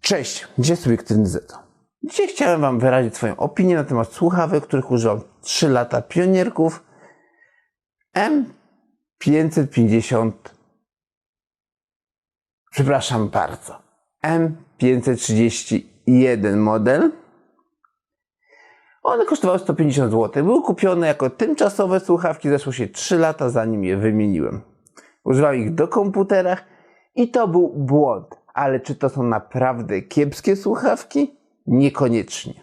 Cześć, gdzie subiektywny Zeto? Dzisiaj chciałem Wam wyrazić swoją opinię na temat słuchawek, których używam 3 lata pionierków M550 przepraszam bardzo M531 model one kosztowały 150 zł. Były kupione jako tymczasowe słuchawki, zeszło się 3 lata zanim je wymieniłem. Używałem ich do komputerach i to był błąd. Ale czy to są naprawdę kiepskie słuchawki? Niekoniecznie.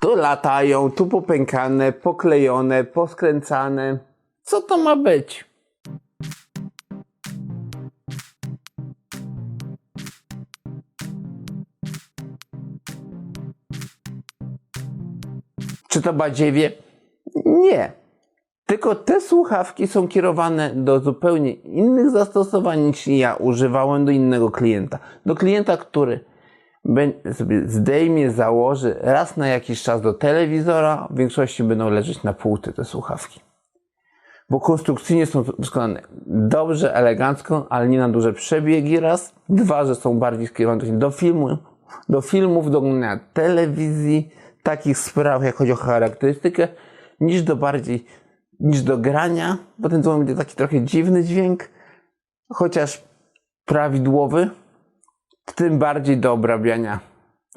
Tu latają, tu popękane, poklejone, poskręcane. Co to ma być? Czy to badziewie? Nie. Tylko te słuchawki są kierowane do zupełnie innych zastosowań niż ja używałem do innego klienta. Do klienta, który sobie zdejmie, założy raz na jakiś czas do telewizora, w większości będą leżeć na półce te słuchawki. Bo konstrukcyjnie są wykonane dobrze, elegancko, ale nie na duże przebiegi raz. Dwa, że są bardziej skierowane do filmu, do filmów, do oglądania telewizji, takich spraw, jak chodzi o charakterystykę, niż do bardziej, niż do grania, bo ten dzwon będzie taki trochę dziwny dźwięk, chociaż prawidłowy, tym bardziej do obrabiania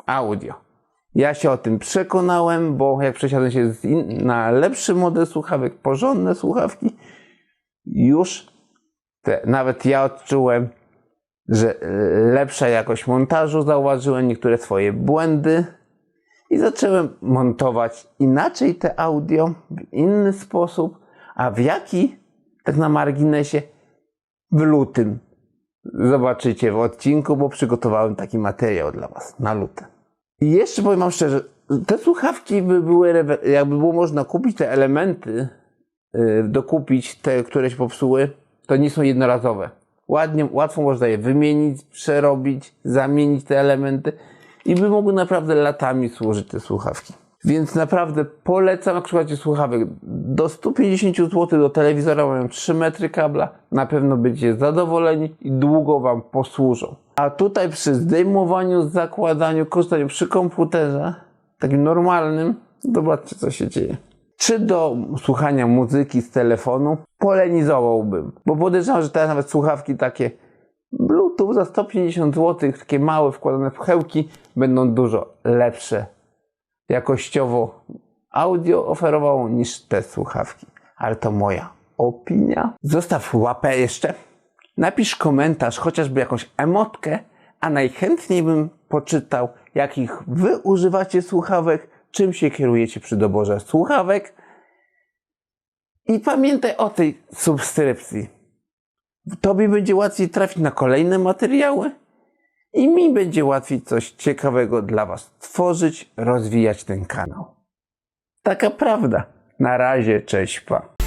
audio. Ja się o tym przekonałem, bo jak przesiadłem się na lepszy model słuchawek, porządne słuchawki, już te, nawet ja odczułem, że e, lepsza jakość montażu, zauważyłem niektóre swoje błędy i zacząłem montować inaczej te audio, w inny sposób, a w jaki, tak na marginesie, w lutym. Zobaczycie w odcinku, bo przygotowałem taki materiał dla Was na luty. I jeszcze powiem Wam szczerze, te słuchawki by były, jakby było można kupić te elementy, yy, dokupić te, które się popsuły, to nie są jednorazowe. Ładnie, łatwo można je wymienić, przerobić, zamienić te elementy i by mogły naprawdę latami służyć te słuchawki. Więc naprawdę polecam, jak szukacie słuchawek do 150 zł do telewizora, mają 3 metry kabla, na pewno będziecie zadowoleni i długo Wam posłużą. A tutaj przy zdejmowaniu, zakładaniu, korzystaniu przy komputerze, takim normalnym, zobaczcie co się dzieje. Czy do słuchania muzyki z telefonu polenizowałbym, bo podejrzewam, że teraz nawet słuchawki takie Bluetooth za 150 zł, takie małe wkładane w chełki, będą dużo lepsze jakościowo audio oferowało niż te słuchawki. Ale to moja opinia. Zostaw łapę jeszcze. Napisz komentarz, chociażby jakąś emotkę, a najchętniej bym poczytał, jakich wy używacie słuchawek, czym się kierujecie przy doborze słuchawek. I pamiętaj o tej subskrypcji. Tobie będzie łatwiej trafić na kolejne materiały i mi będzie łatwiej coś ciekawego dla Was tworzyć, rozwijać ten kanał. Taka prawda. Na razie, cześć, pa.